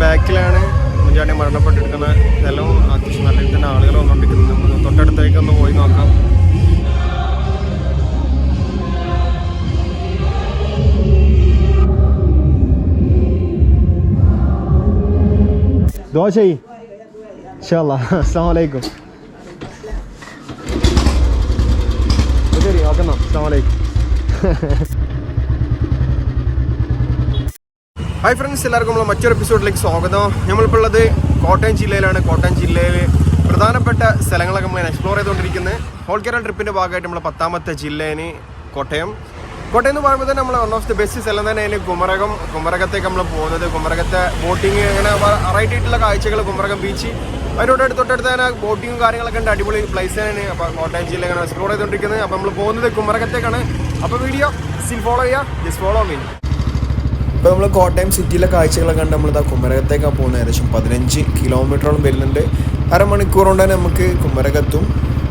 ബാക്കിലാണ് മുഞ്ചാണ്ടി മരണപ്പെട്ടിരിക്കുന്ന സ്ഥലവും അത്യാവശ്യം നല്ല രീതിയിൽ തന്നെ ആളുകൾ വന്നുകൊണ്ടിരിക്കുന്നത് തൊട്ടടുത്തേക്ക് ഒന്ന് പോയി നോക്കാം. ദോശയി. ഇൻഷാല്ലാ അസ്സാം വലൈക്കും ശരി ഓക്കെ എന്നാ അസ്സാം വലൈക്കും ഹായ് ഫ്രണ്ട്സ് എല്ലാവർക്കും നമ്മൾ മറ്റൊരു എപ്പിസോഡിലേക്ക് സ്വാഗതം. നമ്മളിപ്പോൾ ഉള്ളത് കോട്ടയം ജില്ലയിലാണ്. കോട്ടയം ജില്ലയിൽ പ്രധാനപ്പെട്ട സ്ഥലങ്ങളൊക്കെ നമ്മൾ എക്സ്പ്ലോർ ചെയ്തുകൊണ്ടിരിക്കുന്നത് ഹോൾ കേരള ട്രിപ്പിന്റെ ഭാഗമായിട്ട് നമ്മൾ പത്താമത്തെ ജില്ലേന് കോട്ടയം. കോട്ടയം എന്ന് പറയുമ്പോൾ തന്നെ നമ്മൾ വൺ ഓഫ് ദി ബെസ്റ്റ് സ്ഥലം തന്നെ അതിന് കുമരകം. കുമരകത്തേക്ക് നമ്മൾ പോകുന്നത്. കുമരകത്തെ ബോട്ടിങ് അങ്ങനെ റൈറ്റ് ആയിട്ടുള്ള കാഴ്ചകൾ കുമരകം ബീച്ച് അതിനോട് തൊട്ടടുത്ത് തന്നെ ബോട്ടിങ്ങും കാര്യങ്ങളൊക്കെ ഉണ്ട്. അടിപൊളി പ്ലേസ് തന്നെയാണ്. അപ്പോൾ കോട്ടയം ജില്ല ഇങ്ങനെ എക്സ്പ്ലോർ ചെയ്തുകൊണ്ടിരിക്കുന്നത് അപ്പോൾ നമ്മൾ പോകുന്നത് കുമരകത്തേക്കാണ്. അപ്പോൾ വീഡിയോ സ്റ്റിൽ ഫോളോ ചെയ്യുക ജസ്റ്റ് ഫോളോ മീൻ ഇപ്പോൾ നമ്മൾ കോട്ടയം സിറ്റിയിലെ കാഴ്ചകളൊക്കെ കണ്ട് നമ്മളിതാ കുമരകത്തേക്കാണ് പോകുന്നത് ഏകദേശം പതിനഞ്ച് കിലോമീറ്ററോളം വരുന്നുണ്ട്. അരമണിക്കൂർ കൊണ്ട് തന്നെ നമുക്ക് കുമരകത്തും.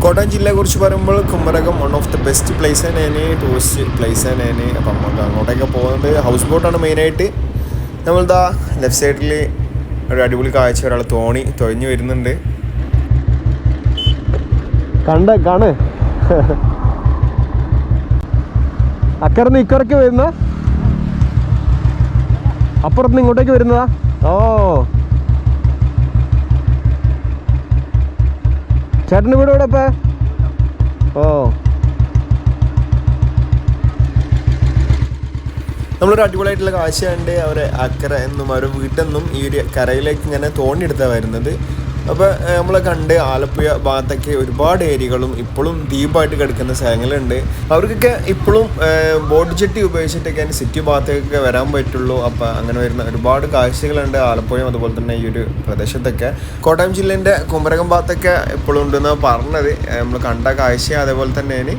കോട്ടയം ജില്ലയെക്കുറിച്ച് പറയുമ്പോൾ Kumarakom one of the best place തന്നെയാണ് ടൂറിസ്റ്റ് പ്ലേസ് തന്നെയാണ് അപ്പം നമുക്ക് അങ്ങോട്ടേക്ക് പോകുന്നത് ഹൗസ് ബോട്ടാണ് മെയിനായിട്ട് നമ്മളിതാ ലെഫ്റ്റ് സൈഡിൽ ഒരു അടിപൊളി കാഴ്ച ഒരാൾ തോണി തൊഴിഞ്ഞു വരുന്നുണ്ട്. കണ്ട കാണ്. അക്കറന്ന് ഇക്കറക്ക് വരുന്ന അപ്പുറത്ത് ഇങ്ങോട്ടേക്ക് വരുന്നതാ? ഓ. ചേട്ടന്റെ വീട് എവിടെ ഇപ്പേ? ഓ. നമ്മളൊരു അടിപൊളിയായിട്ടുള്ള കാഴ്ച കണ്ട് അവരെ അക്കര എന്നും അവരുടെ വീട്ടിൽ നിന്നും ഈ ഒരു കരയിലേക്ക് ഇങ്ങനെ തോണ്ടിയെടുത്താണ് വരുന്നത്. അപ്പോൾ നമ്മൾ കണ്ട് ആലപ്പുഴ ഭാഗത്തൊക്കെ ഒരുപാട് ഏരിയകളും ഇപ്പോഴും ദ്വീപായിട്ട് കിടക്കുന്ന സ്ഥലങ്ങളുണ്ട്. അവർക്കൊക്കെ ഇപ്പോഴും ബോട്ട് ജെട്ടി ഉപയോഗിച്ചിട്ടൊക്കെ സിറ്റി ഭാഗത്തേക്കൊക്കെ വരാൻ പറ്റുള്ളൂ. അപ്പോൾ അങ്ങനെ വരുന്ന ഒരുപാട് കാഴ്ചകളുണ്ട് ആലപ്പുഴയും അതുപോലെ തന്നെ ഈ ഒരു പ്രദേശത്തൊക്കെ. കോട്ടയം ജില്ലേന്റെ കുമരകം ഭാഗത്തൊക്കെ ഇപ്പോഴും ഉണ്ടെന്നാണ് പറഞ്ഞത്. നമ്മൾ കണ്ട കാഴ്ച അതേപോലെ തന്നെയാണ്.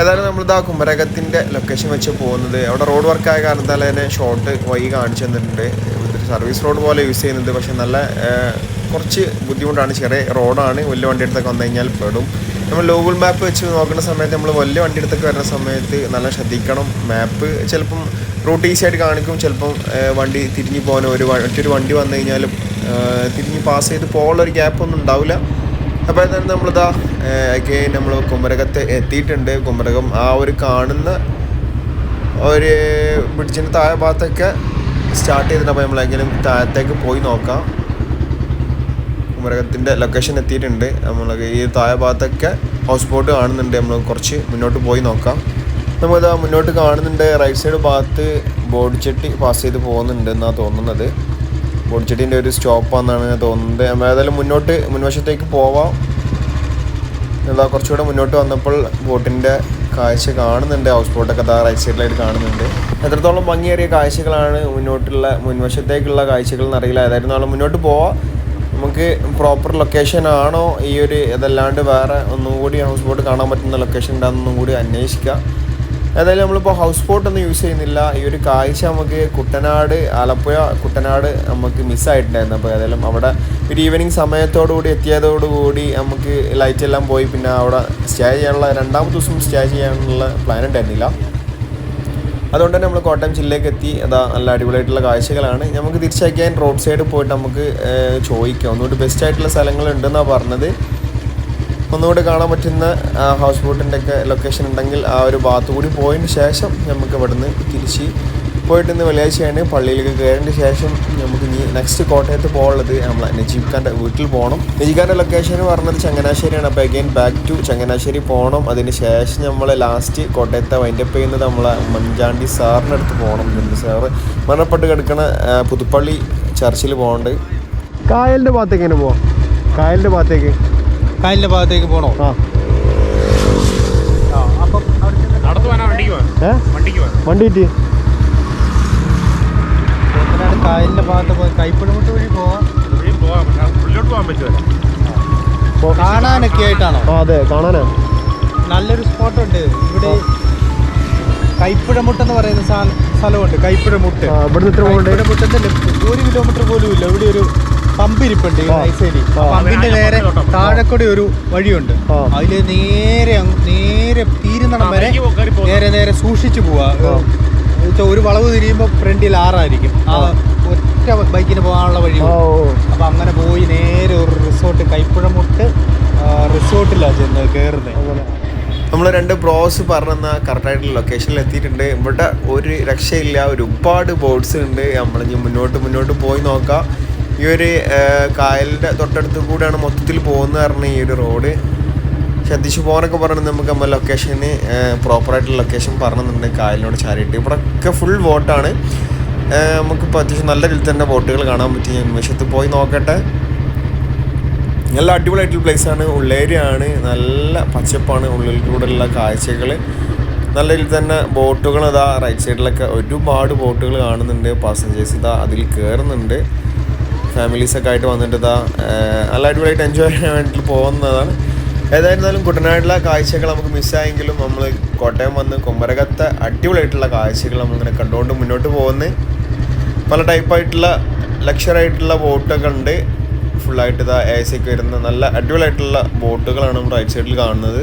ഏതായാലും നമ്മളിത് കുമരകത്തിന്റെ ലൊക്കേഷൻ വെച്ച് പോകുന്നത്. അവിടെ റോഡ് വർക്കായ കാരണത്താൽ തന്നെ ഷോർട്ട് വഴി കാണിച്ചു തന്നിട്ടുണ്ട്. സർവീസ് റോഡ് പോലെ യൂസ് ചെയ്യുന്നത് പക്ഷെ നല്ല കുറച്ച് ബുദ്ധിമുട്ടാണ്. ചെറിയ റോഡാണ്. വലിയ വണ്ടി അടുത്തൊക്കെ വന്നു കഴിഞ്ഞാൽ പെടും. നമ്മൾ ഗൂഗിൾ മാപ്പ് വെച്ച് നോക്കുന്ന സമയത്ത് നമ്മൾ വലിയ വണ്ടി അടുത്തൊക്കെ വരുന്ന സമയത്ത് നല്ല ശ്രദ്ധിക്കണം. മാപ്പ് ചിലപ്പം റൂട്ട് ഈസി ആയിട്ട് കാണിക്കും. ചിലപ്പം വണ്ടി തിരിഞ്ഞു പോകാൻ ഒരു മറ്റൊരു വണ്ടി വന്നു കഴിഞ്ഞാലും തിരിഞ്ഞ് പാസ് ചെയ്ത് പോകാനുള്ള ഒരു ഗ്യാപ്പൊന്നും ഉണ്ടാവില്ല. അപ്പോൾ തന്നെ നമ്മളിതാ ഒക്കെ നമ്മൾ കുമരകത്ത് എത്തിയിട്ടുണ്ട്. കുമരകം ആ ഒരു കാണുന്ന ഒരു ബ്രിഡ്ജിന്റെ താഴെ ഭാഗത്തൊക്കെ സ്റ്റാർട്ട് ചെയ്തിട്ടുണ്ട് അപ്പോൾ നമ്മളെങ്കിലും താഴത്തേക്ക് പോയി നോക്കാം. കുമരകത്തിന്റെ ലൊക്കേഷൻ എത്തിയിട്ടുണ്ട്. നമ്മൾ ഈ താഴെ ഭാഗത്തൊക്കെ ഹൗസ് ബോട്ട് കാണുന്നുണ്ട്. നമ്മൾ കുറച്ച് മുന്നോട്ട് പോയി നോക്കാം. നമ്മളിതാ മുന്നോട്ട് കാണുന്നുണ്ട്. റൈറ്റ് സൈഡ് ഭാഗത്ത് ബോഡി ചെട്ടി പാസ് ചെയ്ത് പോകുന്നുണ്ട് എന്നാണ് തോന്നുന്നത്. ബോഡിച്ചെട്ടീന്റെ ഒരു സ്റ്റോപ്പാണെന്നാണ് ഞാൻ തോന്നുന്നത്. നമ്മൾ ഏതായാലും മുന്നോട്ട് മുൻവശത്തേക്ക് പോവാം. എന്താ കുറച്ചുകൂടെ മുന്നോട്ട് വന്നപ്പോൾ ബോട്ടിന്റെ കാഴ്ച കാണുന്നുണ്ട്. ഹൗസ് ബോട്ടൊക്കെ താ റൈറ്റ് സൈഡിലായിട്ട് കാണുന്നുണ്ട്. എത്രത്തോളം ഭംഗിയേറിയ കാഴ്ചകളാണ് മുന്നോട്ടുള്ള മുൻവശത്തേക്കുള്ള കാഴ്ചകൾ എന്നറിയില്ല ഏതായിരുന്നാലും മുന്നോട്ട് പോവാം. നമുക്ക് പ്രോപ്പർ ലൊക്കേഷൻ ആണോ ഈ ഒരു ഇതല്ലാണ്ട് വേറെ ഒന്നും കൂടി ഹൗസ് ബോട്ട് കാണാൻ പറ്റുന്ന ലൊക്കേഷൻ ഉണ്ടാകുന്നൊന്നും കൂടി അന്വേഷിക്കുക. ഏതായാലും നമ്മളിപ്പോൾ ഹൗസ് ബോട്ട് ഒന്നും യൂസ് ചെയ്യുന്നില്ല. ഈ ഒരു കാഴ്ച നമുക്ക് കുട്ടനാട് ആലപ്പുഴ കുട്ടനാട് നമുക്ക് മിസ്സായിട്ടുണ്ടായിരുന്നു അപ്പോൾ ഏതായാലും അവിടെ ഒരു ഈവനിങ് സമയത്തോടുകൂടി എത്തിയതോടുകൂടി നമുക്ക് ലൈറ്റ് എല്ലാം പോയി. പിന്നെ അവിടെ സ്റ്റേ ചെയ്യാനുള്ള രണ്ടാമത്തെ ദിവസം സ്റ്റേ ചെയ്യാനുള്ള പ്ലാൻ ഉണ്ടായിരുന്നില്ല. അതുകൊണ്ട് തന്നെ നമ്മൾ കോട്ടയം ജില്ലയിലേക്ക് എത്തി. അതാ നല്ല അടിപൊളിയായിട്ടുള്ള കാഴ്ചകളാണ്. നമുക്ക് തിരിച്ചയക്കാൻ റോഡ് സൈഡ് പോയിട്ട് നമുക്ക് ചോദിക്കാം. ഒന്നുകൂടി ബെസ്റ്റ് ആയിട്ടുള്ള സ്ഥലങ്ങൾ ഉണ്ടെന്നാണ് പറഞ്ഞത്. ഒന്നുകൂടി കാണാൻ പറ്റുന്ന ഹൗസ് ബോട്ടിന്റെ ഒക്കെ ലൊക്കേഷൻ ഉണ്ടെങ്കിൽ ആ ഒരു ഭാഗത്തു കൂടി പോയതിന് ശേഷം നമുക്ക് ഇവിടുന്ന് തിരിച്ച് പോയിട്ട് ഇന്ന് വെള്ളിയാഴ്ചയാണ് പള്ളിയിലേക്ക് കയറിയതിന് ശേഷം നമുക്ക് ഇനി നെക്സ്റ്റ് കോട്ടയത്ത് പോകാനുള്ളത് നമ്മളെ നജീബ് ഖാന്റെ വീട്ടിൽ പോകണം നജീബ് ഖാന്റെ ലൊക്കേഷൻ പറഞ്ഞത് ചങ്ങനാശ്ശേരിയാണ്. അപ്പോൾ അഗൈൻ ബാക്ക് ടു ചങ്ങനാശ്ശേരി പോകണം അതിന് ശേഷം നമ്മൾ ലാസ്റ്റ് കോട്ടയത്തെ വൈൻഡപ്പ് ചെയ്യുന്നത് നമ്മളെ മഞ്ചാണ്ടി സാറിന്റെ അടുത്ത് പോകണം മഞ്ചാണ്ടി സാറ് മരണപ്പെട്ട് കിടക്കണ പുതുപ്പള്ളി ചർച്ചിൽ പോകണ്ട്. കായലിന്റെ ഭാഗത്തേക്ക് എങ്ങനെ പോവാം. കായലിന്റെ ഭാഗത്തേക്ക്. കായലിന്റെ ഭാഗത്തേക്ക് പോകണോ ആ. വണ്ടിക്ക് വണ്ടിക്ക് കായലിന്റെ ഭാഗത്ത് പോയി കൈപ്പിടിമുട്ട് വഴി പോവാം. ഉള്ളിലോട്ട് പോകാൻ കാണാനൊക്കെ ആയിട്ടാണോ? അതെ കാണാനാ. നല്ലൊരു സ്പോട്ട് ഉണ്ട് ഇവിടെ കൈപ്പിഴമുട്ട് എന്ന് പറയുന്ന സ്ഥലമുണ്ട് കൈപ്പിഴമുട്ട്. പോകണ്ടേ? ഒരു കിലോമീറ്റർ പോലും ഇല്ല. ഇവിടെ ഒരു പമ്പ് ഇരിപ്പുണ്ട്. പമ്പിന്റെ നേരെ താഴെക്കൂടെ ഒരു വഴിയുണ്ട്. അതിൽ നേരെ അങ്ങ് നേരെ തീരുന്നണം വരെ. നേരെ നേരെ സൂക്ഷിച്ചു പോവാ. ഒരു വളവ് തിരിയുമ്പോൾ ഫ്രണ്ടിൽ ആറായിരിക്കും. ആ. ഒറ്റ ബൈക്കിന് പോകാനുള്ള വഴി അപ്പോൾ അപ്പൊ അങ്ങനെ പോയി നേരെ ഒരു റിസോർട്ട് കൈപ്പുഴമുട്ട് റിസോർട്ടിലാണ് ചെന്ന് കയറുന്നത് നമ്മൾ രണ്ട് ബ്രോസ് പറഞ്ഞ കറക്റ്റായിട്ടുള്ള ലൊക്കേഷനിൽ എത്തിയിട്ടുണ്ട്. ഇവിടെ ഒരു രക്ഷയില്ല ഒരുപാട് ബോട്ട്സ് ഉണ്ട്. നമ്മൾ ഇനി മുന്നോട്ട് മുന്നോട്ട് പോയി നോക്കാം. ഈ ഒരു കായലിന്റെ തൊട്ടടുത്ത് കൂടെയാണ് മൊത്തത്തിൽ പോകുന്നത് പറഞ്ഞ ഈ ഒരു റോഡ് ശ്രദ്ധിച്ചു പോകാനൊക്കെ പറഞ്ഞിട്ട് നമുക്ക് നമ്മൾ ലൊക്കേഷന് പ്രോപ്പറായിട്ടുള്ള ലൊക്കേഷൻ പറഞ്ഞിട്ടുണ്ട് കായലിനോട് ചാരിയിട്ട്. ഇവിടെ ഒക്കെ ഫുൾ ബോട്ടാണ് നമുക്കിപ്പോൾ അത്യാവശ്യം നല്ല രീതിയിൽ തന്നെ ബോട്ടുകൾ കാണാൻ പറ്റി. ഞാൻ നിമിഷത്ത് പോയി നോക്കട്ടെ. നല്ല അടിപൊളിയായിട്ടുള്ള ആണ്. ഉള്ളേരിയാണ്. നല്ല പച്ചപ്പാണ്. ഉള്ളിൽ കൂടെയുള്ള കാഴ്ചകൾ. നല്ല രീതിയിൽ തന്നെ ബോട്ടുകൾ ഇതാ റൈറ്റ് സൈഡിലൊക്കെ ഒരുപാട് ബോട്ടുകൾ കാണുന്നുണ്ട്. പാസഞ്ചേഴ്സ് ഇതാ അതിൽ കയറുന്നുണ്ട് ഫാമിലീസൊക്കെ ആയിട്ട് വന്നിട്ട് ഇതാ നല്ല അടിപൊളിയായിട്ട് എൻജോയ് ചെയ്യാൻ വേണ്ടിയിട്ട് പോകുന്നതാണ്. ഏതായിരുന്നാലും കുട്ടനാട്ടിലെ കാഴ്ചകൾ നമുക്ക് മിസ്സായെങ്കിലും നമ്മൾ കോട്ടയം വന്ന് കുമരകത്തെ അടിപൊളിയായിട്ടുള്ള കാഴ്ചകൾ നമ്മളിങ്ങനെ കണ്ടുകൊണ്ട് മുന്നോട്ട് പോകുന്നത്. പല ടൈപ്പായിട്ടുള്ള ലക്ഷറായിട്ടുള്ള ബോട്ടൊക്കെ ഉണ്ട് ഫുള്ളായിട്ട് ഇതാ എ സി ഒക്കെ വരുന്ന നല്ല അടിപൊളിയായിട്ടുള്ള ബോട്ടുകളാണ് റൈറ്റ് സൈഡിൽ കാണുന്നത്.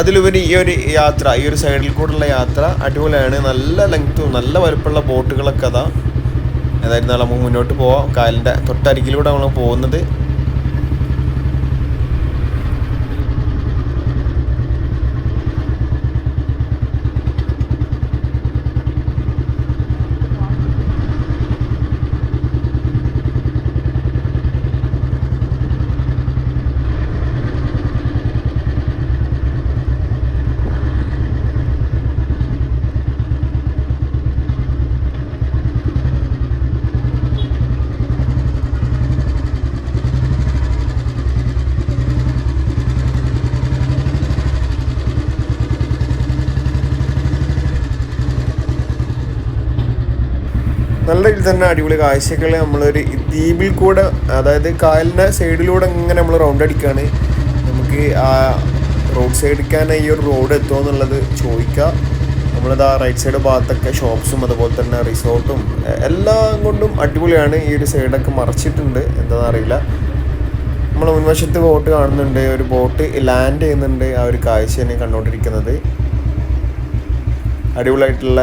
അതിലുപരി ഈ ഒരു യാത്ര ഈ ഒരു സൈഡിൽ കൂടെയുള്ള യാത്ര അടിപൊളിയാണ്. നല്ല ലെങ്ത്തും നല്ല വലുപ്പമുള്ള ബോട്ടുകളൊക്കെ അതാ ഏതായിരുന്നാലും നമുക്ക് മുന്നോട്ട് പോവാം. കാലിന്റെ തൊട്ടരികിലൂടെ നമ്മൾ പോകുന്നത്. നല്ല ഇതിൽ തന്നെ അടിപൊളി കാഴ്ചകൾ നമ്മളൊരു ദ്വീപിൽ കൂടെ അതായത് കായലിന്റെ സൈഡിലൂടെ ഇങ്ങനെ നമ്മൾ റൗണ്ട് അടിക്കുകയാണ് നമുക്ക് ആ റോഡ് സൈഡിക്കാൻ ഈ ഒരു റോഡ് എത്തുമോ എന്നുള്ളത് ചോദിക്കുക. ആ റൈറ്റ് സൈഡ് ഭാഗത്തൊക്കെ ഷോപ്സും അതുപോലെ തന്നെ റിസോർട്ടും എല്ലാം കൊണ്ടും അടിപൊളിയാണ്. ഈ ഒരു സൈഡൊക്കെ മറച്ചിട്ടുണ്ട്. എന്താണെന്ന് അറിയില്ല. നമ്മൾ മുൻവശത്ത് ബോട്ട് കാണുന്നുണ്ട്. ഒരു ബോട്ട് ലാൻഡ് ചെയ്യുന്നുണ്ട്. ആ ഒരു കാഴ്ച തന്നെ കണ്ടുകൊണ്ടിരിക്കുന്നത് അടിപൊളിയായിട്ടുള്ള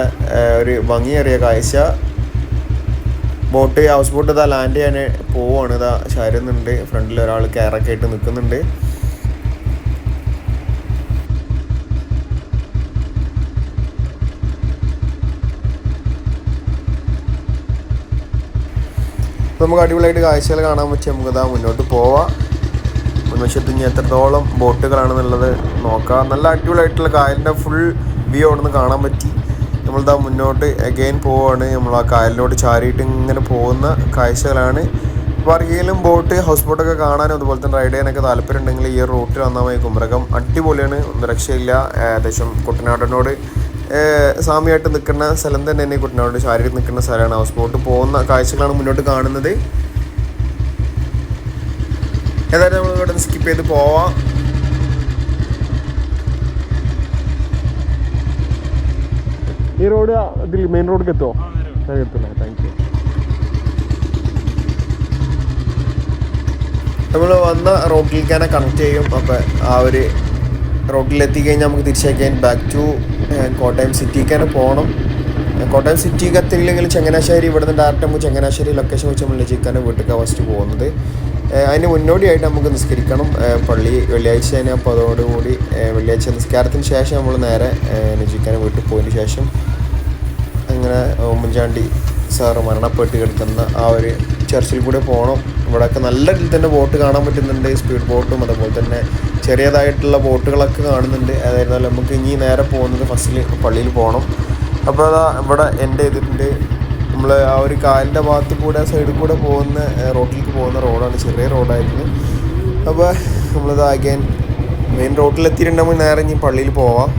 ഒരു ഭംഗിയേറിയ കാഴ്ച. ബോട്ട് ഹൗസ് ബോട്ട് ഇതാ ലാൻഡ് ചെയ്യാൻ പോവാണ്. ഇതാ ചരുന്നുണ്ട് ഫ്രണ്ടിൽ ഒരാൾ കയറൊക്കെ ആയിട്ട് നിൽക്കുന്നുണ്ട് നമുക്ക് അടിപൊളിയായിട്ട് കാഴ്ചകൾ കാണാൻ പറ്റി. നമുക്ക് ഇതാ മുന്നോട്ട് പോവാം. മുൻവശത്ത് ഇനി എത്രത്തോളം ബോട്ടുകളാണെന്നുള്ളത് നോക്കാം. നല്ല അടിപൊളിയായിട്ടുള്ള കായലിന്റെ ഫുൾ വ്യൂ അവിടെ നിന്ന് കാണാൻ പറ്റി. നമ്മളിതാ മുന്നോട്ട് അഗെയിൻ പോവുകയാണ് നമ്മൾ ആ കായലിനോട് ചാരിയിട്ട് ഇങ്ങനെ പോകുന്ന കാഴ്ചകളാണ്. അപ്പോൾ ബോട്ട് ഹൗസ് ബോട്ടൊക്കെ കാണാനും അതുപോലെ തന്നെ റൈഡ് ചെയ്യാനൊക്കെ താല്പര്യം ഉണ്ടെങ്കിൽ ഈ റൂട്ടിൽ വന്നാൽ മതി. കുമരകം അടിപൊളിയാണ്. ഒന്നും രക്ഷയില്ല. ഏകദേശം കുട്ടനാടിനോട് സാമ്യമായിട്ട് നിൽക്കുന്ന സ്ഥലം തന്നെ തന്നെ കുട്ടനാട് ശാരീരിക നിൽക്കുന്ന സ്ഥലമാണ്. ഹൗസ് ബോട്ട് പോകുന്ന കാഴ്ചകളാണ് മുന്നോട്ട് കാണുന്നത്. ഏതായാലും നമ്മൾ ഇവിടെ സ്കിപ്പ് ചെയ്ത് പോവാം. ഈ റോഡ് ഇതിൽ മെയിൻ റോഡിൽ എത്തുമോ എത്തില്ല താങ്ക് യു നമ്മൾ വന്ന റോഡിലേക്ക് തന്നെ കണക്ട് ചെയ്യും. അപ്പോൾ ആ ഒരു റോഡിൽ എത്തിക്കഴിഞ്ഞാൽ നമുക്ക് തിരിച്ചയക്കാൻ ബാക്ക് ടു കോട്ടയം സിറ്റിക്ക് തന്നെ പോകണം കോട്ടയം സിറ്റിക്ക് എത്തില്ലെങ്കിൽ ചങ്ങനാശ്ശേരി ഇവിടുന്ന് ഡയറക്റ്റ് നമുക്ക് ചങ്ങനാശ്ശേരി ലൊക്കേഷൻ വെച്ച് നമ്മൾ ലജിക്കാണ് വീട്ടിലേക്ക് ഫസ്റ്റ് പോകുന്നത്. അതിന് മുന്നോടിയായിട്ട് നമുക്ക് നിസ്കരിക്കണം. പള്ളി വെള്ളിയാഴ്ച തന്നെ അപ്പോൾ അതോടുകൂടി വെള്ളിയാഴ്ച നിസ്കാരത്തിന് ശേഷം നമ്മൾ നേരെ ലജിക്കാനെ വീട്ടിൽ പോയതിന് ശേഷം അങ്ങനെ ഉമ്മൻചാണ്ടി സാറ് മരണപ്പെട്ട് കിടക്കുന്ന ആ ഒരു ചർച്ചിൽ കൂടെ പോകണം ഇവിടെയൊക്കെ നല്ല രീതിയിൽ തന്നെ ബോട്ട് കാണാൻ പറ്റുന്നുണ്ട്. സ്പീഡ് ബോട്ടും അതുപോലെ തന്നെ ചെറിയതായിട്ടുള്ള ബോട്ടുകളൊക്കെ കാണുന്നുണ്ട്. അതായിരുന്നാലും നമുക്ക് ഇനി നേരെ പോകുന്നത് ഫസ്റ്റിൽ പള്ളിയിൽ പോകണം അപ്പോൾ അതാ ഇവിടെ എന്റെ ചെയ്തിട്ടുണ്ട്. നമ്മൾ ആ ഒരു കാലിന്റെ ഭാഗത്ത് കൂടെ സൈഡിൽ കൂടെ പോകുന്ന റോഡിലേക്ക് പോകുന്ന റോഡാണ് ചെറിയ റോഡായിരുന്നു. അപ്പോൾ നമ്മളിത് അഗൈൻ മെയിൻ റോഡിലെത്തിയിട്ടുണ്ടെങ്കിൽ നേരെ ഇനി പള്ളിയിൽ പോവാം.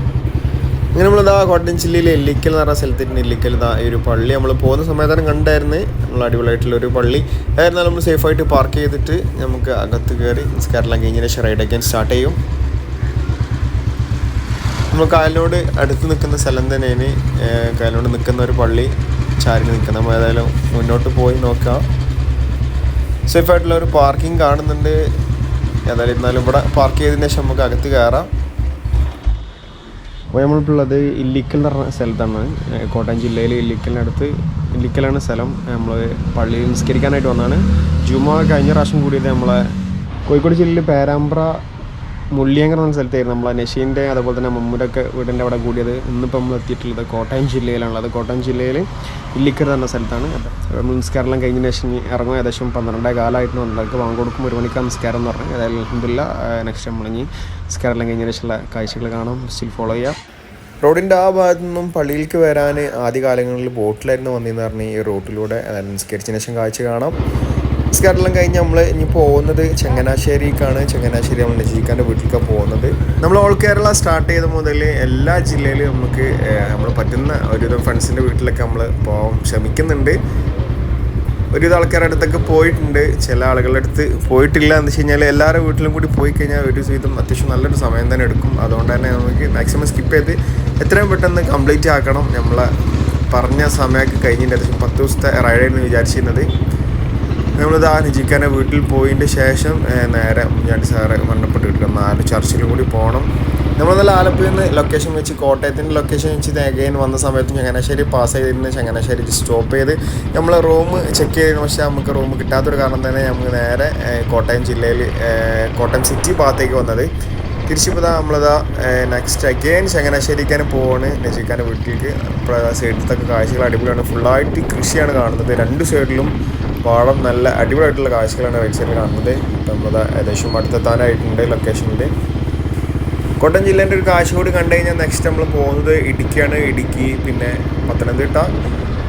ഇങ്ങനെ നമ്മളിതാ കോട്ടയം ജില്ലയിലെ എല്ലിക്കൽ എന്ന് പറഞ്ഞ സ്ഥലത്തിന്റെ എല്ലിക്കൽ ഇതാ ഈ ഒരു പള്ളി നമ്മൾ പോകുന്ന സമയത്താണ് കണ്ടായിരുന്നു. നമ്മൾ അടിപൊളിയായിട്ടുള്ള ഒരു പള്ളി. അതായിരുന്നാലും നമ്മൾ സേഫായിട്ട് പാർക്ക് ചെയ്തിട്ട് നമുക്ക് അകത്ത് കയറി നിസ്കാരെല്ലാം കഴിഞ്ഞതിന് ശേഷം റൈഡ് അഗൈൻ സ്റ്റാർട്ട് ചെയ്യും. നമ്മൾ കായലിനോട് അടുത്ത് നിൽക്കുന്ന സ്ഥലം തന്നെയാണ്. കായലിനോട് നിൽക്കുന്ന ഒരു പള്ളി. ചാരി നിൽക്കുന്നത് നമ്മൾ ഏതായാലും മുന്നോട്ട് പോയി നോക്കാം. സേഫായിട്ടുള്ള ഒരു പാർക്കിംഗ് കാണുന്നുണ്ട്. ഏതായാലും ഇരുന്നാലും ഇവിടെ പാർക്ക് ചെയ്തതിന് ശേഷം നമുക്ക് അകത്ത് കയറാം. അപ്പോൾ നമ്മളിപ്പോൾ ഇല്ലിക്കൽ എന്ന് പറഞ്ഞ സ്ഥലത്താണ്. കോട്ടയം ജില്ലയിൽ ഇല്ലിക്കലിനടുത്ത് ഇല്ലിക്കലാണ് സ്ഥലം. നമ്മൾ പള്ളി നിസ്കരിക്കാനായിട്ട് വന്നതാണ്. ജുമ കഴിഞ്ഞ പ്രാവശ്യം കൂടിയത് നമ്മളെ കോഴിക്കോട് ജില്ലയിൽ പേരാമ്പ്ര മുള്ളിയങ്കർ എന്ന സ്ഥലത്തായിരുന്നു. നമ്മളെ നഷീന്റെ അതുപോലെ തന്നെ മമ്മൂരൊക്കെ വീടിന്റെ അവിടെ കൂടിയത്. ഇന്നിപ്പോൾ നമ്മൾ എത്തിയിട്ടുള്ളത് കോട്ടയം ജില്ലയിലാണുള്ളത് കോട്ടയം ജില്ലയിൽ ഇല്ലിക്കർ എന്ന സ്ഥലത്താണ്. നമ്മൾ നിസ്കാരമെല്ലാം കഴിഞ്ഞ ശേഷം ഇറങ്ങും. ഏകദേശം പന്ത്രണ്ടേ കാലമായിട്ട് വന്നവർക്ക് വാങ്ങി കൊടുക്കും ഒരു മണിക്ക് നമസ്കാരം എന്ന് പറഞ്ഞു ഏതായാലും അലഹമില്ല നെക്സ്റ്റ് നമ്മളിനി നമസ്കാരമെല്ലാം കഴിഞ്ഞ ശേഷമുള്ള കാഴ്ചകൾ കാണാം. സ്റ്റിൽ ഫോളോ ചെയ്യാം. റോഡിന്റെ ആ ഭാഗത്തു നിന്നും പള്ളിയിലേക്ക് വരാൻ ആദ്യ കാലങ്ങളിൽ ബോട്ടിലായിരുന്നു വന്നതെന്ന് പറഞ്ഞ് ഈ റോട്ടിലൂടെ അതായത് നിസ്കരിച്ചതിന് ശേഷം കാഴ്ച കാണാം. നിസ്കാരമെല്ലാം കഴിഞ്ഞ് നമ്മൾ ഇനി പോകുന്നത് ചങ്ങനാശ്ശേരിക്കാണ്. ചങ്ങനാശ്ശേരി നമ്മൾ നജീക്കാന്റെ വീട്ടിലേക്കാണ് പോകുന്നത്. നമ്മൾ ഓൾ കേരള സ്റ്റാർട്ട് ചെയ്ത മുതൽ എല്ലാ ജില്ലയിലും നമുക്ക് നമ്മൾ പറ്റുന്ന ഒരുവിധം ഫ്രണ്ട്സിന്റെ വീട്ടിലൊക്കെ നമ്മൾ പോകാൻ ശ്രമിക്കുന്നുണ്ട്. ഒരുവിധ ആൾക്കാരുടെ അടുത്തൊക്കെ പോയിട്ടുണ്ട്. ചില ആളുകളുടെ അടുത്ത് പോയിട്ടില്ല എന്ന് വെച്ച് കഴിഞ്ഞാൽ എല്ലാവരുടെ വീട്ടിലും കൂടി പോയി കഴിഞ്ഞാൽ ഒരു ജീവിതം അത്യാവശ്യം നല്ലൊരു സമയം തന്നെ എടുക്കും. അതുകൊണ്ട് തന്നെ നമുക്ക് മാക്സിമം സ്കിപ്പ് ചെയ്ത് എത്രയും പെട്ടെന്ന് കംപ്ലീറ്റ് ആക്കണം. നമ്മളെ പറഞ്ഞ സമയമൊക്കെ കഴിഞ്ഞിട്ട് ഏകദേശം പത്ത് ദിവസത്തെ റൈഡായിരുന്നു വിചാരിച്ചിരുന്നത്. നമ്മളിത് ആ നിജിക്കാന്റെ വീട്ടിൽ പോയതിന്റെ ശേഷം നേരെ ഞാൻ സാറ് മരണപ്പെട്ട് കിട്ടും നാല് ചർച്ചിലും കൂടി പോകണം നമ്മൾ നല്ല ആലപ്പുഴയിൽ നിന്ന് ലൊക്കേഷൻ വെച്ച് കോട്ടയത്തിന്റെ ലൊക്കേഷൻ വെച്ച് തേകയിൽ വന്ന സമയത്ത് ചങ്ങനാശ്ശേരി പാസ് ചെയ്തിരുന്ന ചങ്ങനാശ്ശേരി സ്റ്റോപ്പ് ചെയ്ത് നമ്മൾ റൂം ചെക്ക് ചെയ്തിരുന്നു. പക്ഷേ നമുക്ക് റൂം കിട്ടാത്തൊരു കാരണം തന്നെ നമുക്ക് നേരെ കോട്ടയം ജില്ലയിൽ കോട്ടയം സിറ്റി ഭാഗത്തേക്ക് വന്നത്. തിരിച്ചിപ്പോൾ നമ്മളിതാ നെക്സ്റ്റ് അഗെയിൻ ചങ്ങനാശ്ശേരിക്കാൻ പോവാണ്. നജീഖാന്റെ വീട്ടിലേക്ക്. സൈഡിലത്തൊക്കെ കാഴ്ചകൾ അടിപൊളിയാണ്. ഫുള്ളായിട്ട് കൃഷിയാണ് കാണുന്നത്. രണ്ട് സൈഡിലും പാടം നല്ല അടിപൊളിയായിട്ടുള്ള കാഴ്ചകളാണ് റൈറ്റ് സൈഡിൽ കാണുന്നത്. നമ്മളിതാ ഏകദേശം അടുത്തെത്താനായിട്ടുണ്ട് ലൊക്കേഷനിൽ കോട്ടയം ജില്ലേന്റെ ഒരു കാഴ്ച കൂടി കണ്ടു കഴിഞ്ഞാൽ നെക്സ്റ്റ് നമ്മൾ പോകുന്നത് ഇടുക്കിയാണ്. ഇടുക്കി പിന്നെ പത്തനംതിട്ട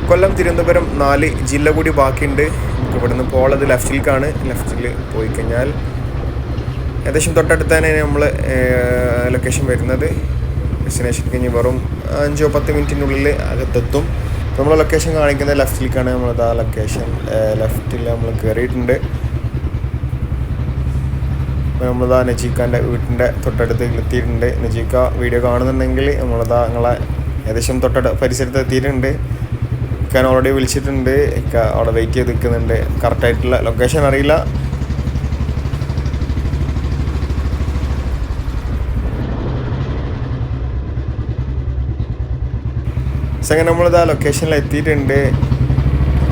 കൊല്ലം തിരുവനന്തപുരം നാല് ജില്ല കൂടി ബാക്കിയുണ്ട്. നമുക്ക് ഇവിടുന്ന് പോളത് ലെഫ്റ്റിലേക്കാണ് ലെഫ്റ്റിൽ പോയി കഴിഞ്ഞാൽ ഏകദേശം തൊട്ടടുത്ത് തന്നെ നമ്മൾ ലൊക്കേഷൻ വരുന്നത്. ഡെസ്റ്റിനേഷൻ കഴിഞ്ഞ് വെറും അഞ്ചോ പത്ത് മിനിറ്റിനുള്ളിൽ അകത്തെത്തും. നമ്മൾ ലൊക്കേഷൻ കാണിക്കുന്നത് ലെഫ്റ്റിലേക്കാണ് നമ്മളത് ആ ലൊക്കേഷൻ ലെഫ്റ്റിൽ നമ്മൾ കയറിയിട്ടുണ്ട് നമ്മളിതാ നജീക്കാന്റെ വീട്ടിന്റെ തൊട്ടടുത്ത് എത്തിയിട്ടുണ്ട്. നജീക്ക വീഡിയോ കാണുന്നുണ്ടെങ്കിൽ നമ്മളിതാ നിങ്ങളെ ഏകദേശം തൊട്ടട പരിസരത്ത് എത്തിയിട്ടുണ്ട്. ഞാൻ ഓൾറെഡി വിളിച്ചിട്ടുണ്ട്. അവിടെ വെയിറ്റ് ചെയ്ത് നിൽക്കുന്നുണ്ട്. കറക്റ്റായിട്ടുള്ള ലൊക്കേഷൻ അറിയില്ല. അങ്ങനെ നമ്മളിത് ആ ലൊക്കേഷനിൽ എത്തിയിട്ടുണ്ട്.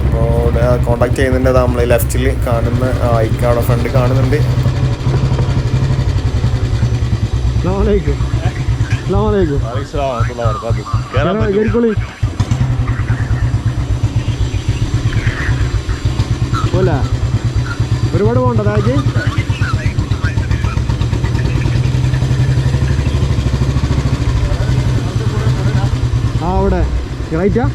അപ്പോൾ കോണ്ടാക്ട് ചെയ്യുന്നുണ്ട്. നമ്മൾ ലെഫ്റ്റിൽ കാണുന്ന ഐക്ക ഫ്രണ്ട് കാണുന്നുണ്ട്. ഒരുപാട് പോകണ്ട രാജ് ആ അവിടെ. റൈറ്റാ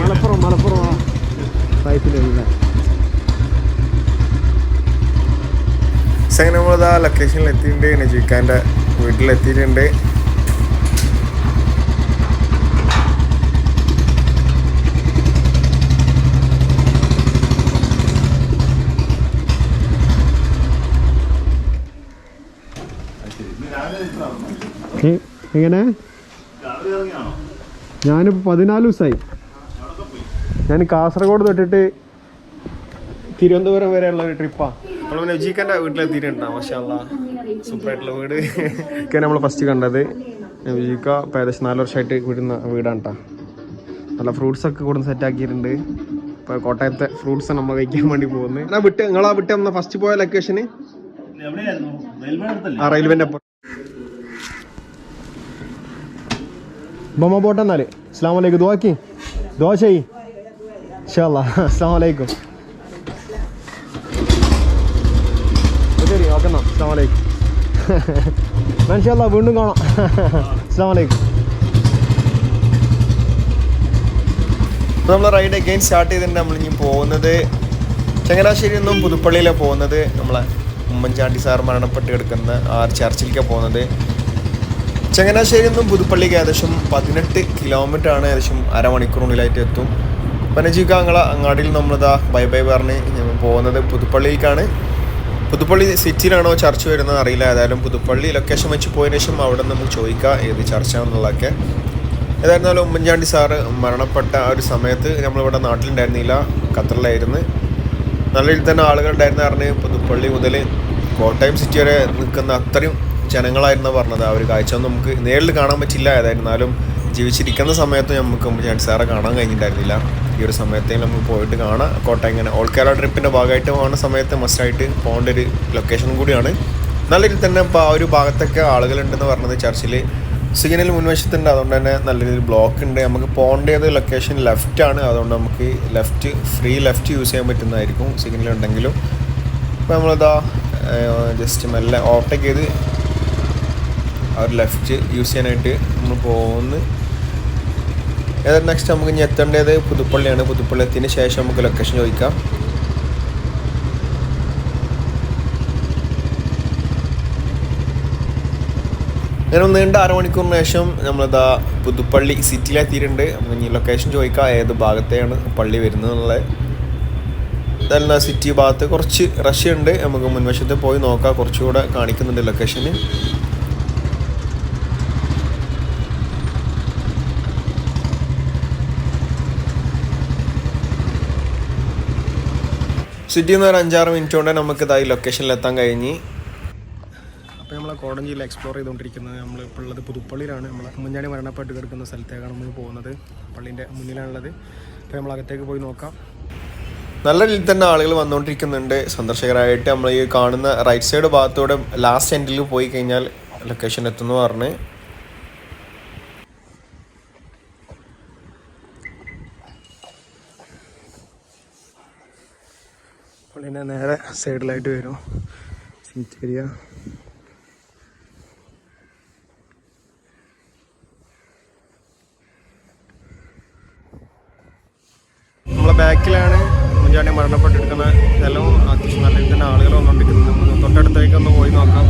മലപ്പുറം മലപ്പുറം ആ സൈറ്റിലല്ലേ അങ്ങനെ നമ്മളിതാ ലൊക്കേഷനിൽ എത്തിയിട്ടുണ്ട്. നജീഖാന്റെ വീട്ടിലെത്തിയിട്ടുണ്ട്. എങ്ങനെ? ഞാനിപ്പോൾ പതിനാല് ദിവസമായി ഞാൻ കാസർഗോഡ് തൊട്ടിട്ട് തിരുവനന്തപുരം വരെയുള്ള ഒരു ട്രിപ്പാണ് നമ്മൾ നജീഖാന്റെ വീട്ടിലെത്തിയിട്ടുണ്ട് മാഷാ സൂപ്പറായിട്ടുള്ള വീട്. ഒക്കെ നമ്മൾ ഫസ്റ്റ് കണ്ടത്. വിജയിക്ക ഇപ്പോൾ ഏകദേശം നാല് വർഷമായിട്ട് വിടുന്ന വീടാണ് കേട്ടോ നല്ല ഫ്രൂട്ട്സൊക്കെ കൂടുതൽ സെറ്റാക്കിയിട്ടുണ്ട് സെറ്റ് ആക്കിയിട്ടുണ്ട്. ഇപ്പോൾ കോട്ടയത്തെ ഫ്രൂട്ട്സ് നമ്മൾ കഴിക്കാൻ വേണ്ടി പോകുന്നത്. എന്നാൽ വിട്ട് നിങ്ങളാ വിട്ട് നമ്മൾ ഫസ്റ്റ് പോയ ലൊക്കേഷന് ആ റെയിൽവേന്റെ ബൊമ്മ പോട്ടെ എന്നാൽ അസ്സാം വലൈക്കും ദോക്കി ദോശയി ചെയ് ഇൻഷാല്ലാ അസ്സാം വലൈക്കും ശരി മനസ്സിലാ വീണ്ടും കാണാം. അസ്സാം വലൈക്കും നമ്മൾ റൈഡ് അഗെയിൻ സ്റ്റാർട്ട് ചെയ്തിട്ടുണ്ട്. നമ്മൾ ഇനി പോകുന്നത് ചങ്ങനാശ്ശേരി നിന്നും പുതുപ്പള്ളിയിലാണ് പോകുന്നത്. നമ്മളെ ഉമ്മൻചാണ്ടി സാർ മരണപ്പെട്ട് കിടക്കുന്ന ആ ചർച്ചിലേക്കാണ് പോകുന്നത്. ചങ്ങനാശ്ശേരി നിന്നും പുതുപ്പള്ളിക്ക് ഏകദേശം പതിനെട്ട് കിലോമീറ്റർ ആണ് ഏകദേശം അരമണിക്കൂറിനുള്ളിലായിട്ട് എത്തും. പനജിക്ക ഞങ്ങളെ അങ്ങാടിയിൽ നമ്മളിതാ ബൈ ബൈ പറഞ്ഞ് പോകുന്നത് പുതുപ്പള്ളിയിലേക്കാണ്. പുതുപ്പള്ളി സിറ്റിയിലാണോ ചർച്ച വരുന്നത് അറിയില്ല. ഏതായാലും പുതുപ്പള്ളി ലൊക്കേഷൻ വെച്ച് പോയതിനു ശേഷം അവിടെ നിന്ന് ചോദിക്കാം ഏത് ചർച്ചാണെന്നുള്ളതൊക്കെ. ഏതായിരുന്നാലും ഉമ്മൻചാണ്ടി സാറ് മരണപ്പെട്ട ആ ഒരു സമയത്ത് നമ്മളിവിടെ നാട്ടിലുണ്ടായിരുന്നില്ല. ഖത്തറിലായിരുന്നു. നല്ല രീതിയിൽ തന്നെ ആളുകൾ ഉണ്ടായിരുന്നു പറഞ്ഞ് പുതുപ്പള്ളി മുതൽ കോട്ടയം സിറ്റി വരെ നിൽക്കുന്ന അത്രയും ജനങ്ങളായിരുന്നു പറഞ്ഞത്. ആ ഒരു കാഴ്ച ഒന്നും നമുക്ക് നേരിൽ കാണാൻ പറ്റില്ല. ഏതായിരുന്നാലും ജീവിച്ചിരിക്കുന്ന സമയത്ത് നമുക്ക് ചാൻസാറെ കാണാൻ കഴിഞ്ഞിട്ടുണ്ടായിരുന്നില്ല. ഈ ഒരു സമയത്ത് നമുക്ക് പോയിട്ട് കാണാം. കോട്ടയം ഇങ്ങനെ ഓൾ കേരള ട്രിപ്പിന്റെ ഭാഗമായിട്ട് പോകുന്ന സമയത്ത് മസ്റ്റായിട്ട് പോകേണ്ട ഒരു ലൊക്കേഷൻ കൂടിയാണ്. നല്ല രീതിയിൽ തന്നെ ഇപ്പോൾ ആ ഒരു ഭാഗത്തൊക്കെ ആളുകളുണ്ടെന്ന് പറഞ്ഞത് ചർച്ചിൽ സിഗ്നൽ മുൻവശത്തുണ്ട്. അതുകൊണ്ട് തന്നെ നല്ല രീതിയിൽ ബ്ലോക്ക് ഉണ്ട്. നമുക്ക് പോകേണ്ടത് ലൊക്കേഷൻ ലെഫ്റ്റ് ആണ്. അതുകൊണ്ട് നമുക്ക് ലെഫ്റ്റ് ഫ്രീ ലെഫ്റ്റ് യൂസ് ചെയ്യാൻ പറ്റുന്നതായിരിക്കും സിഗ്നൽ ഉണ്ടെങ്കിലും. ഇപ്പോൾ നമ്മളിതാ ജസ്റ്റ് മെല്ലെ ഓവർടേക്ക് ചെയ്ത് ഒരു ലെഫ്റ്റ് യൂസ് ചെയ്യാനായിട്ട് നമ്മൾ പോകുന്നു. ഏതായാലും നെക്സ്റ്റ് നമുക്ക് ഇനി എത്തേണ്ടത് പുതുപ്പള്ളിയാണ്. പുതുപ്പള്ളി എത്തിയതിന് ശേഷം നമുക്ക് ലൊക്കേഷൻ ചോദിക്കാം. അങ്ങനെ നീണ്ട അരമണിക്കൂറിന് ശേഷം നമ്മളിതാ പുതുപ്പള്ളി സിറ്റിയിലെത്തിയിട്ടുണ്ട് നമുക്ക് ഇനി ലൊക്കേഷൻ ചോദിക്കാം. ഏത് ഭാഗത്തെയാണ് പള്ളി വരുന്നത് എന്നുള്ളത് ആ സിറ്റി ഭാഗത്ത് കുറച്ച് റഷ് ഉണ്ട്. നമുക്ക് മുൻവശത്ത് പോയി നോക്കാം. കുറച്ചുകൂടെ കാണിക്കുന്നുണ്ട് ലൊക്കേഷന് സിറ്റിയിൽ നിന്ന് ഒരു അഞ്ചാറ് മിനിറ്റ് കൊണ്ട് നമുക്ക് ഇതായി ലൊക്കേഷനിൽ എത്താൻ കഴിഞ്ഞ്. അപ്പോൾ നമ്മൾ കോടഞ്ചിയിൽ എക്സ്പ്ലോർ ചെയ്തുകൊണ്ടിരിക്കുന്നത് നമ്മൾ ഇപ്പോൾ ഉള്ളത് പുതുപ്പള്ളിയിലാണ്. നമ്മൾ മുഞ്ഞാണി മരണപ്പെട്ട് കിടക്കുന്ന സ്ഥലത്തേക്കാണ് നമ്മൾ പോകുന്നത്. പള്ളീന്റെ മുന്നിലാണുള്ളത്. അപ്പോൾ നമ്മൾ അകത്തേക്ക് പോയി നോക്കാം. നല്ല രീതിയിൽ തന്നെ ആളുകൾ വന്നുകൊണ്ടിരിക്കുന്നുണ്ട് സന്ദർശകരായിട്ട് നമ്മൾ ഈ കാണുന്ന റൈറ്റ് സൈഡ് ഭാഗത്തൂടെ ലാസ്റ്റ് എൻഡിൽ പോയി കഴിഞ്ഞാൽ ലൊക്കേഷൻ എത്തുന്നു പറഞ്ഞ്. പള്ളീന്റെ നേരെ സൈഡിലായിട്ട് വരും. സീറ്റ് ഏരിയ നമ്മളെ ബാക്കിലാണ് മുഞ്ചാണ്ടി മരണപ്പെട്ടിരിക്കുന്ന സ്ഥലവും അത്യാവശ്യം നല്ല രീതിയിൽ തന്നെ ആളുകൾ വന്നുകൊണ്ടിരിക്കുന്നത് തൊട്ടടുത്തേക്കൊന്ന് പോയി നോക്കാം.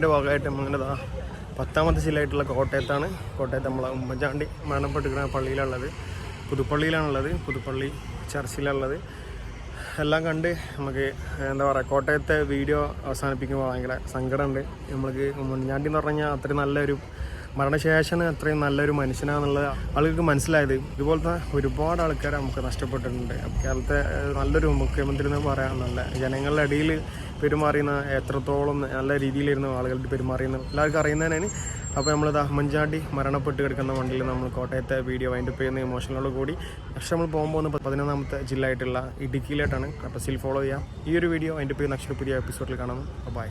ട്രിപ്പിന്റെ ഭാഗമായിട്ട് നമ്മളിങ്ങനെ പത്താമത്തെ ജില്ലയായിട്ടുള്ള കോട്ടയത്താണ്. കോട്ടയത്ത് നമ്മളെ ഉമ്മൻചാണ്ടി മരണപ്പെട്ടിരിക്കുന്ന പള്ളിയിലുള്ളത്. പുതുപ്പള്ളിയിലാണുള്ളത്. പുതുപ്പള്ളി ചർച്ചിലുള്ളത്. എല്ലാം കണ്ട് നമുക്ക് എന്താ പറയുക കോട്ടയത്തെ വീഡിയോ അവസാനിപ്പിക്കുമ്പോൾ ഭയങ്കര സങ്കടമുണ്ട്. നമ്മൾക്ക് ഉമ്മൻചാണ്ടി എന്ന് പറഞ്ഞു കഴിഞ്ഞാൽ അത്രയും നല്ലൊരു മരണശേഷം അത്രയും നല്ലൊരു മനുഷ്യനാണെന്നുള്ളത് ആളുകൾക്ക് മനസ്സിലായത്. ഇതുപോലത്തെ ഒരുപാട് ആൾക്കാർ നമുക്ക് നഷ്ടപ്പെട്ടിട്ടുണ്ട്. കേരളത്തെ നല്ലൊരു മുഖ്യമന്ത്രി എന്ന് പറയാൻ നല്ല ജനങ്ങളുടെ ഇടയിൽ പെരുമാറിയുന്ന എത്രത്തോളം നല്ല രീതിയിലിരുന്ന ആളുകളുടെ പെരുമാറിയെന്ന് എല്ലാവർക്കും അറിയുന്നതിനാണ്. അപ്പോൾ നമ്മൾ ഉമ്മൻചാണ്ടി മരണപ്പെട്ട് കിടക്കുന്ന വണ്ടിയിൽ നമ്മൾ കോട്ടയത്തെ വീഡിയോ വൈൻഡപ്പ് ചെയ്യുന്ന ഇമോഷനോട് കൂടി പക്ഷേ നമ്മൾ പോകുമ്പോൾ പതിനൊന്നാമത്തെ ജില്ല ആയിട്ടുള്ള ഇടുക്കിയിലായിട്ടാണ് അപ്പോൾ സ്റ്റിൽ ഫോളോ ചെയ്യാം. ഈ ഒരു വീഡിയോ വൈൻഡപ്പ് ചെയ്യുന്ന അക്ഷര പുതിയ എപ്പിസോഡിൽ കാണാം. ബൈ